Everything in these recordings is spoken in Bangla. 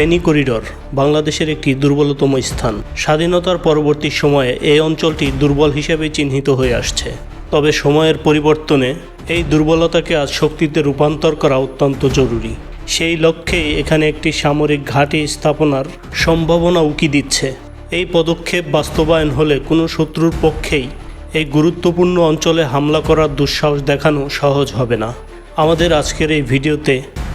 ফেনী করিডোর বাংলাদেশের একটি দুর্বলতম স্থান। স্বাধীনতার পরবর্তী সময়ে এই অঞ্চলটি দুর্বল হিসেবে চিহ্নিত হয়ে আসছে। তবে সময়ের পরিবর্তনে এই দুর্বলতাকে আজ শক্তিতে রূপান্তর করা অত্যন্ত জরুরি। সেই লক্ষ্যেই এখানে একটি সামরিক ঘাঁটি স্থাপনার সম্ভাবনা উকি দিচ্ছে। এই পদক্ষেপ বাস্তবায়ন হলে কোনো শত্রুর পক্ষেই এই গুরুত্বপূর্ণ অঞ্চলে হামলা করার দুঃসাহস দেখানো সহজ হবে না। আমাদের আজকের এই ভিডিওতে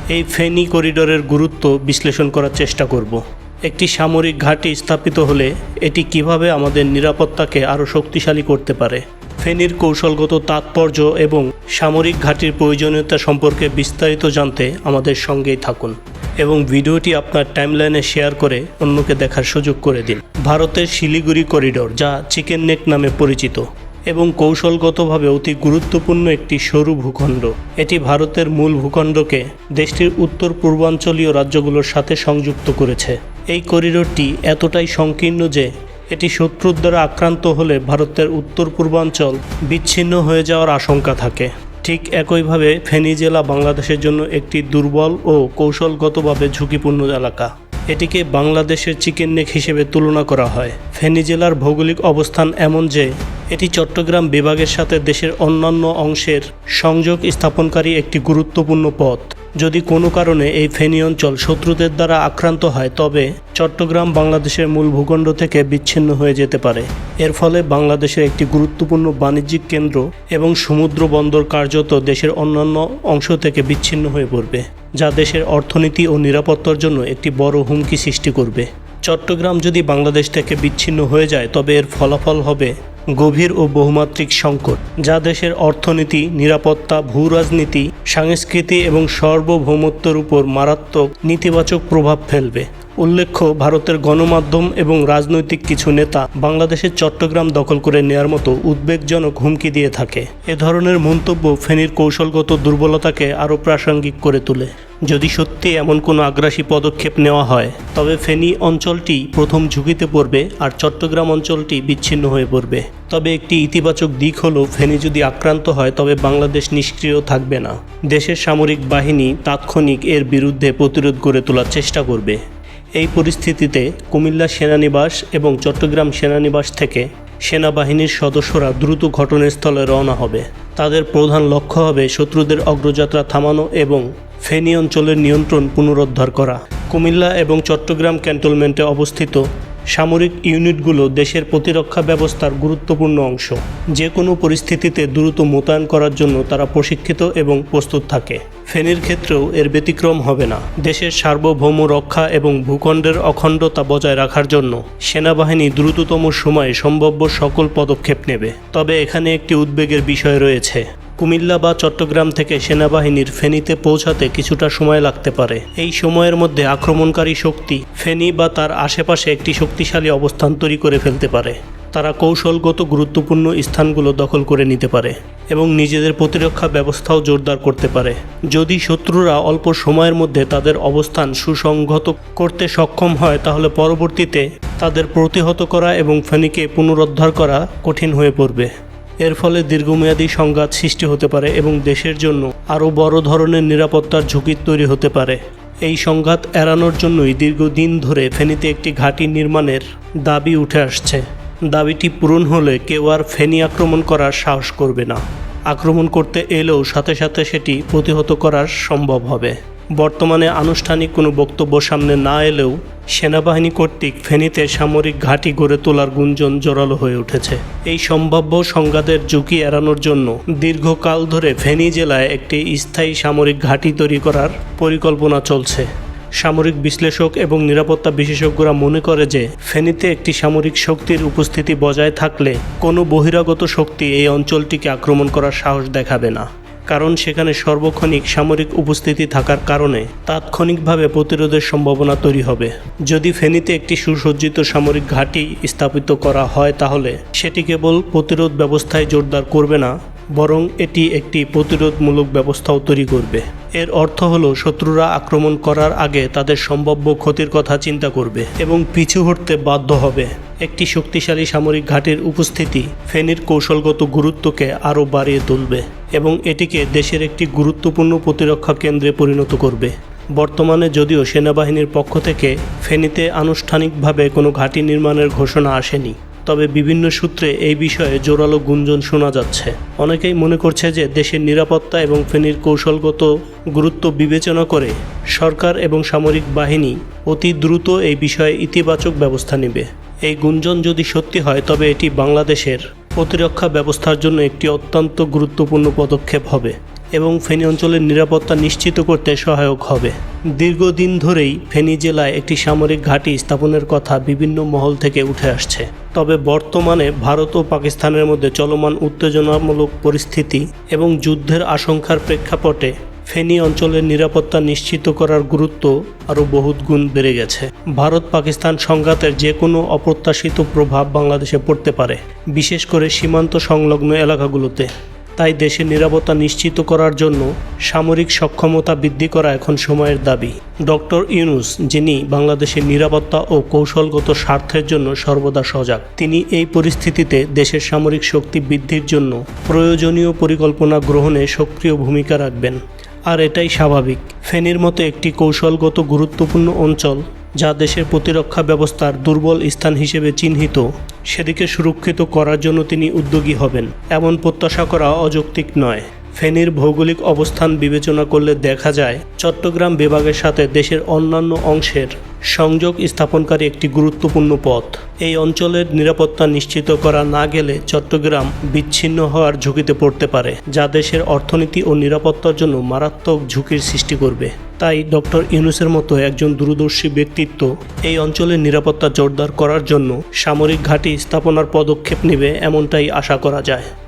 এই ফেনী করিডোরের গুরুত্ব বিশ্লেষণ করার চেষ্টা করব। একটি সামরিক ঘাঁটি স্থাপিত হলে এটি কীভাবে আমাদের নিরাপত্তাকে আরও শক্তিশালী করতে পারে? ফেনীর কৌশলগত তাৎপর্য এবং সামরিক ঘাঁটির প্রয়োজনীয়তা সম্পর্কে বিস্তারিত জানতে আমাদের সঙ্গেই থাকুন এবং ভিডিওটি আপনার টাইমলাইনে শেয়ার করে অন্যকে দেখার সুযোগ করে দিন। ভারতের শিলিগুড়ি করিডোর, যা চিকেন নেক নামে পরিচিত এবং কৌশলগতভাবে অতি গুরুত্বপূর্ণ একটি সরু ভূখণ্ড। এটি ভারতের মূল ভূখণ্ডকে দেশটির উত্তর পূর্বাঞ্চলীয় রাজ্যগুলোর সাথে সংযুক্ত করেছে। এই করিডোরটি এতটাই সংকীর্ণ যে, এটি শত্রুর দ্বারা আক্রান্ত হলে ভারতের উত্তর পূর্বাঞ্চল বিচ্ছিন্ন হয়ে যাওয়ার আশঙ্কা থাকে। ঠিক একইভাবে ফেনী জেলা বাংলাদেশের জন্য একটি দুর্বল ও কৌশলগতভাবে ঝুঁকিপূর্ণ এলাকা। এটিকে বাংলাদেশের চিকেন নেক হিসেবে তুলনা করা হয়। ফেনী জেলার ভৌগোলিক অবস্থান এমন যে, এটি চট্টগ্রাম বিভাগের সাথে দেশের অন্যান্য অংশের সংযোগ স্থাপনকারী একটি গুরুত্বপূর্ণ পথ। যদি কোনো কারণে এই ফেনী অঞ্চল শত্রুদের দ্বারা আক্রান্ত হয়, তবে চট্টগ্রাম বাংলাদেশের মূল ভূখণ্ড থেকে বিচ্ছিন্ন হয়ে যেতে পারে। এর ফলে বাংলাদেশের একটি গুরুত্বপূর্ণ বাণিজ্যিক কেন্দ্র এবং সমুদ্র বন্দর কার্যত দেশের অন্যান্য অংশ থেকে বিচ্ছিন্ন হয়ে পড়বে, যা দেশের অর্থনীতি ও নিরাপত্তার জন্য একটি বড় হুমকি সৃষ্টি করবে। চট্টগ্রাম যদি বাংলাদেশ থেকে বিচ্ছিন্ন হয়ে যায়, তবে এর ফলাফল হবে গভীর ও বহুমাত্রিক সংকট, যা দেশের অর্থনীতি, নিরাপত্তা ভূ রাজনীতি সংস্কৃতি এবং সার্বভৌমত্বের উপর মারাত্মক নেতিবাচক প্রভাব ফেলবে। উল্লেখ্য, ভারতের গণমাধ্যম এবং রাজনৈতিক কিছু নেতা বাংলাদেশের চট্টগ্রাম দখল করে নেয়ার মতো উদ্বেগজনক হুমকি দিয়ে থাকে। এ ধরনের মন্তব্য ফেনীর কৌশলগত দুর্বলতাকে আরও প্রাসঙ্গিক করে তোলে। যদি সত্যি এমন কোনো আগ্রাসী পদক্ষেপ নেওয়া হয়, তবে ফেনী অঞ্চলটি প্রথম ঝুঁকিতে পড়বে আর চট্টগ্রাম অঞ্চলটি বিচ্ছিন্ন হয়ে পড়বে। তবে একটি ইতিবাচক দিক হলো, ফেনী যদি আক্রান্ত হয়, তবে বাংলাদেশ নিষ্ক্রিয় থাকবে না। দেশের সামরিক বাহিনী তাৎক্ষণিক এর বিরুদ্ধে প্রতিরোধ গড়ে তোলার চেষ্টা করবে। এই পরিস্থিতিতে কুমিল্লা সেনানিবাস এবং চট্টগ্রাম সেনানিবাস থেকে সেনাবাহিনীর সদস্যরা দ্রুত ঘটনাস্থলে রওনা হবে। তাদের প্রধান লক্ষ্য হবে শত্রুদের অগ্রযাত্রা থামানো এবং ফেনী অঞ্চলের নিয়ন্ত্রণ পুনরুদ্ধার করা। কুমিল্লা এবং চট্টগ্রাম ক্যান্টনমেন্টে অবস্থিত সামরিক ইউনিটগুলো দেশের প্রতিরক্ষা ব্যবস্থার গুরুত্বপূর্ণ অংশ। যে কোনো পরিস্থিতিতে দ্রুত মোতায়েন করার জন্য তারা প্রশিক্ষিত এবং প্রস্তুত থাকে। ফেনীর ক্ষেত্রেও এর ব্যতিক্রম হবে না। দেশের সার্বভৌম রক্ষা এবং ভূখণ্ডের অখণ্ডতা বজায় রাখার জন্য সেনাবাহিনী দ্রুততম সময়ে সম্ভাব্য সকল পদক্ষেপ নেবে। তবে এখানে একটি উদ্বেগের বিষয় রয়েছে। কুমিল্লা বা চট্টগ্রাম থেকে সেনাবাহিনীর ফেনীতে পৌঁছাতে কিছুটা সময় লাগতে পারে। এই সময়ের মধ্যে আক্রমণকারী শক্তি ফেনী বা তার আশেপাশে একটি শক্তিশালী অবস্থান তৈরি করে ফেলতে পারে। তারা কৌশলগত গুরুত্বপূর্ণ স্থানগুলো দখল করে নিতে পারে এবং নিজেদের প্রতিরক্ষা ব্যবস্থাও জোরদার করতে পারে। যদি শত্রুরা অল্প সময়ের মধ্যে তাদের অবস্থান সুসংহত করতে সক্ষম হয়, তাহলে পরবর্তীতে তাদের প্রতিহত করা এবং ফেনীকে পুনরুদ্ধার করা কঠিন হয়ে পড়বে। এর ফলে দীর্ঘমেয়াদী সংঘাত সৃষ্টি হতে পারে এবং দেশের জন্য আরও বড় ধরনের নিরাপত্তার ঝুঁকি তৈরি হতে পারে। এই সংঘাত এড়ানোর জন্যই দীর্ঘদিন ধরে ফেনীতে একটি ঘাঁটি নির্মাণের দাবি উঠে আসছে। দাবিটি পূরণ হলে কেউ আর ফেনী আক্রমণ করার সাহস করবে না। আক্রমণ করতে এলেও সাথে সাথে সেটি প্রতিহত করা সম্ভব হবে। বর্তমানে আনুষ্ঠানিক কোনো বক্তব্য সামনে না এলেও সেনাবাহিনী কর্তৃক ফেনীতে সামরিক ঘাঁটি গড়ে তোলার গুঞ্জন জোরালো হয়ে উঠেছে। এই সম্ভাব্য সংঘাতের ঝুঁকি এড়ানোর জন্য দীর্ঘকাল ধরে ফেনী জেলায় একটি স্থায়ী সামরিক ঘাঁটি তৈরি করার পরিকল্পনা চলছে। সামরিক বিশ্লেষক এবং নিরাপত্তা বিশেষজ্ঞরা মনে করে যে ফেনীতে একটি সামরিক শক্তির উপস্থিতি বজায় থাকলে কোনো বহিরাগত শক্তি এই অঞ্চলটিকে আক্রমণ করার সাহস দেখাবে না। কারণ সেখানে সর্বক্ষণিক সামরিক উপস্থিতি থাকার কারণে তাৎক্ষণিকভাবে প্রতিরোধের সম্ভাবনা তৈরি হবে। যদি ফেনীতে একটি সুসজ্জিত সামরিক ঘাঁটি স্থাপিত করা হয় তাহলে সেটি কেবল প্রতিরোধ ব্যবস্থায় জোরদার করবে না, বরং এটি একটি প্রতিরোধমূলক ব্যবস্থাও তৈরি করবে। এর অর্থ হলো শত্রুরা আক্রমণ করার আগে তাদের সম্ভাব্য ক্ষতির কথা চিন্তা করবে এবং পিছু হটতে বাধ্য হবে। একটি শক্তিশালী সামরিক ঘাটের উপস্থিতি ফেনীর কৌশলগত গুরুত্বকে আরও বাড়িয়ে তুলবে এবং এটিকে দেশের একটি গুরুত্বপূর্ণ প্রতিরক্ষা কেন্দ্রে পরিণত করবে। বর্তমানে যদিও সেনাবাহিনীর পক্ষ থেকে ফেনীতে আনুষ্ঠানিকভাবে কোনো ঘাঁটি নির্মাণের ঘোষণা আসেনি, তবে বিভিন্ন সূত্রে এই বিষয়ে জোরালো গুঞ্জন শোনা যাচ্ছে। অনেকেই মনে করছে যে দেশের নিরাপত্তা এবং ফেনীর কৌশলগত গুরুত্ব বিবেচনা করে সরকার এবং সামরিক বাহিনী অতি দ্রুত এই বিষয়ে ইতিবাচক ব্যবস্থা নেবে। এই গুঞ্জন যদি সত্যি হয়, তবে এটি বাংলাদেশের প্রতিরক্ষা ব্যবস্থার জন্য একটি অত্যন্ত গুরুত্বপূর্ণ পদক্ষেপ হবে এবং ফেনী অঞ্চলের নিরাপত্তা নিশ্চিত করতে সহায়ক হবে। দীর্ঘদিন ধরেই ফেনী জেলায় একটি সামরিক ঘাঁটি স্থাপনের কথা বিভিন্ন মহল থেকে উঠে আসছে। তবে বর্তমানে ভারত ও পাকিস্তানের মধ্যে চলমান উত্তেজনামূলক পরিস্থিতি এবং যুদ্ধের আশঙ্কার প্রেক্ষাপটে ফেনী অঞ্চলের নিরাপত্তা নিশ্চিত করার গুরুত্ব আরও বহুত গুণ বেড়ে গেছে। ভারত পাকিস্তান সংঘাতের যে কোনো অপ্রত্যাশিত প্রভাব বাংলাদেশে পড়তে পারে, বিশেষ করে সীমান্ত সংলগ্ন এলাকাগুলোতে। তাই দেশের নিরাপত্তা নিশ্চিত করার জন্য সামরিক সক্ষমতা বৃদ্ধি করা এখন সময়ের দাবি। ডক্টর ইউনুস, যিনি বাংলাদেশের নিরাপত্তা ও কৌশলগত স্বার্থের জন্য সর্বদা সজাগ, তিনি এই পরিস্থিতিতে দেশের সামরিক শক্তি বৃদ্ধির জন্য প্রয়োজনীয় পরিকল্পনা গ্রহণে সক্রিয় ভূমিকা রাখবেন। আর এটাই স্বাভাবিক। ফেনীর মতো একটি কৌশলগত গুরুত্বপূর্ণ অঞ্চল, যা দেশের প্রতিরক্ষা ব্যবস্থার দুর্বল স্থান হিসেবে চিহ্নিত, সেদিকে সুরক্ষিত করার জন্য তিনি উদ্যোগী হবেন। এমন প্রত্যাশা করা অযৌক্তিক নয়। ফেনীর ভৌগোলিক অবস্থান বিবেচনা করলে দেখা যায়, চট্টগ্রাম বিভাগের সাথে দেশের অন্যান্য অংশের সংযোগ স্থাপনকারী একটি গুরুত্বপূর্ণ পথ। এই অঞ্চলের নিরাপত্তা নিশ্চিত করা না গেলে চট্টগ্রাম বিচ্ছিন্ন হওয়ার ঝুঁকিতে পড়তে পারে, যা দেশের অর্থনীতি ও নিরাপত্তার জন্য মারাত্মক ঝুঁকির সৃষ্টি করবে। তাই ডক্টর ইউনুসের মতো একজন দূরদর্শী ব্যক্তিত্ব এই অঞ্চলের নিরাপত্তা জোরদার করার জন্য সামরিক ঘাঁটি স্থাপনার পদক্ষেপ নেবে এমনটাই আশা করা যায়।